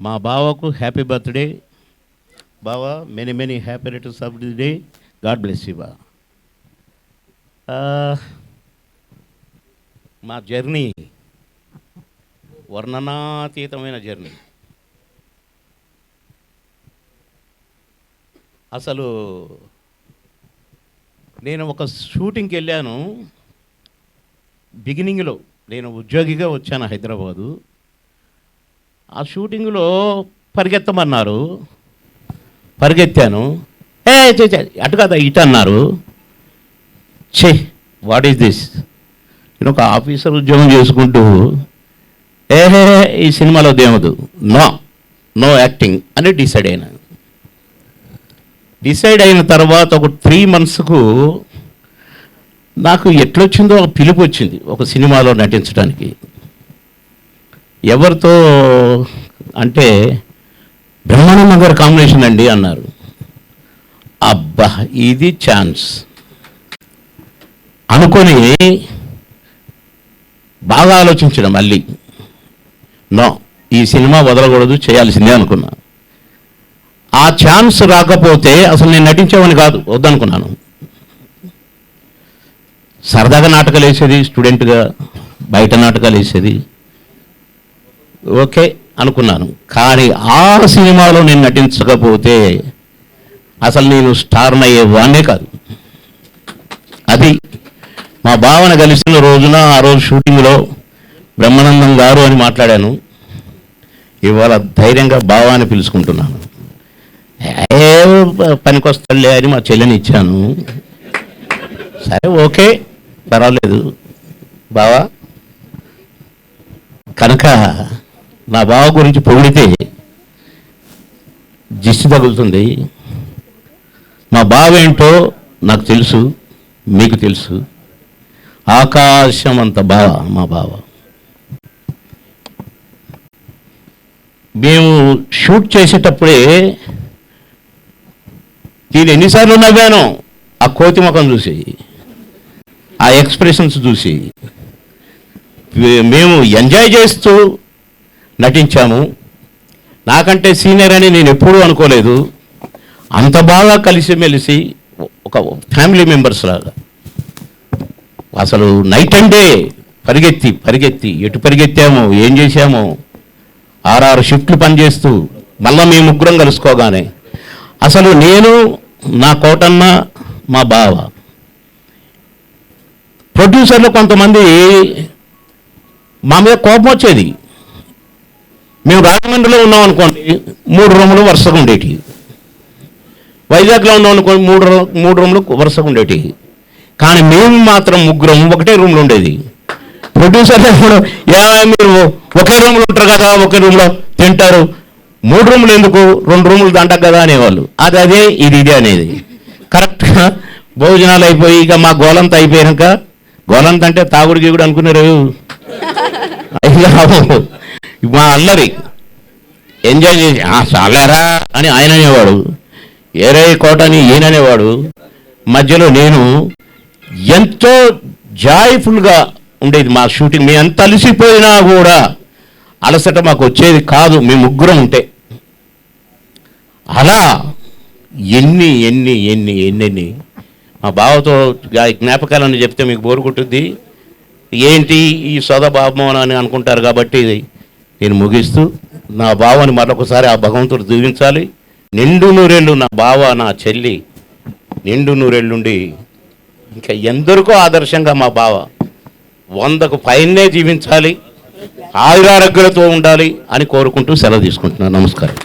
మా బావకు happy birthday. బావ many many happy returns of the day god bless you బా మా జర్నీ వర్ణనాతీతమైన జర్నీ. అసలు నేను ఒక షూటింగ్కి వెళ్ళాను. బిగినింగ్లో నేను ఉద్యోగిగా వచ్చాను హైదరాబాదు. ఆ షూటింగ్లో పరిగెత్తమన్నారు. పరిగెత్తాను. ఏ అటు కదా ఇటు అన్నారు. ఛే వాట్ ఈస్ దిస్ నేను ఒక ఆఫీసర్ ఉద్యోగం చేసుకుంటూ ఏహే ఈ సినిమాలో దేవదు. నో నో యాక్టింగ్ అని డిసైడ్ అయినా. డిసైడ్ అయిన తర్వాత ఒక త్రీ మంత్స్కు నాకు ఎట్లొచ్చిందో ఒక పిలుపు వచ్చింది ఒక సినిమాలో నటించడానికి. ఎవరితో అంటే బ్రహ్మానందం గారి కాంబినేషన్ అండి అన్నారు. అబ్బా ఇది ఛాన్స్ అనుకొని బాగా ఆలోచించడం మళ్ళీ. నో ఈ సినిమా వదలకూడదు చేయాల్సిందే అనుకున్నా. ఆ ఛాన్స్ రాకపోతే అసలు నేను నటించేవాని కాదు వద్దనుకున్నాను. సరదాగా నాటకాలు వేసేది స్టూడెంట్గా బయట నాటకాలు వేసేది ఓకే అనుకున్నాను. కానీ ఆ సినిమాలో నేను నటించకపోతే అసలు నేను స్టార్ అయ్యేవాన్నే కాదు. అది మా భావన కలిసిన రోజున ఆ రోజు షూటింగ్లో బ్రహ్మానందం గారు అని మాట్లాడాను. ఇవాళ ధైర్యంగా భావాన్ని పిలుచుకుంటున్నాను. ఏ పనికొస్తాడులే అని మా చెల్లెని ఇచ్చాను. సరే ఓకే పర్వాలేదు. బావా కనుక నా బావ గురించి పొగిడితే దిష్టి తగులుతుంది. మా బావ ఏంటో నాకు తెలుసు మీకు తెలుసు. ఆకాశం అంత బావ మా బావ. మేము షూట్ చేసేటప్పుడే నేను ఎన్నిసార్లు నవ్వాను ఆ కోతి ముఖం చూసి ఆ ఎక్స్ప్రెషన్స్ చూసి మేము ఎంజాయ్ చేస్తూ నటించాము. నాకంటే సీనియర్ అని నేను ఎప్పుడూ అనుకోలేదు. అంత బాగా కలిసిమెలిసి ఒక ఫ్యామిలీ మెంబర్స్ లాగా. అసలు నైట్ అండ్ డే పరిగెత్తి పరిగెత్తి ఎటు పరిగెత్తామో ఏం చేశామో ఆరారు షిఫ్ట్లు పనిచేస్తూ మళ్ళా మేము ముగ్గురం కలుసుకోగానే. అసలు నేను నా కోటన్న మా బావ. ప్రొడ్యూసర్లు కొంతమంది మా మీద కోపం వచ్చేది. మేము రాజమండ్రిలో ఉన్నాం అనుకోండి మూడు రూములు వరుసగా ఉండేటి వైజాగ్లో ఉన్నాం అనుకోండి మూడు మూడు రూములు వరుసగా ఉండేటి కానీ మేము మాత్రం ముగ్గురం ఒకటే రూమ్లో ఉండేది. ప్రొడ్యూసర్లు ఎప్పుడు ఏమైనా మీరు ఒకే రూమ్లో ఉంటారు కదా ఒకే రూమ్లో తింటారు. మూడు రూములు ఎందుకు? రెండు రూములు దంటకు కదా అనేవాళ్ళు. అది అదే ఇది ఇదే అనేది. కరెక్ట్గా భోజనాలు అయిపోయి ఇక మా గోలంతా అయిపోయాక గోలంత అంటే తాగుడు గీగుడు అనుకున్నారు అయ్యా. మా అల్లరి. ఎంజాయ్ చేసి "ఆ, అని ఆయన అనేవాడు. ఏరే కోట అని ఈయన అనేవాడు. మధ్యలో నేను ఎంతో జాయ్ఫుల్గా ఉండేది. మా షూటింగ్ మేము ఎంత అలసిపోయినా కూడా అలసట మాకు వచ్చేది కాదు. మేము ముగ్గురం ఉంటే. అలా ఎన్ని ఎన్ని ఎన్ని ఎన్నెన్ని. మా బావతో గా- జ్ఞాపకాలను చెప్తే మీకు బోరు కొట్టుద్ది. ఏంటి ఈ సోదభావం అని అనుకుంటారు కాబట్టి నేను ముగిస్తూ నా బావని మరొకసారి ఆ భగవంతుడు దీవించాలి. నిండు నూరేళ్ళు నా బావ నా చెల్లి నిండు నూరేళ్ళుండి ఇంకా ఎందరికో ఆదర్శంగా మా బావ వందకు పైనే జీవించాలి ఆయురారోగ్యాలతో ఉండాలి అని కోరుకుంటూ సెలవు తీసుకుంటున్నాను. నమస్కారం.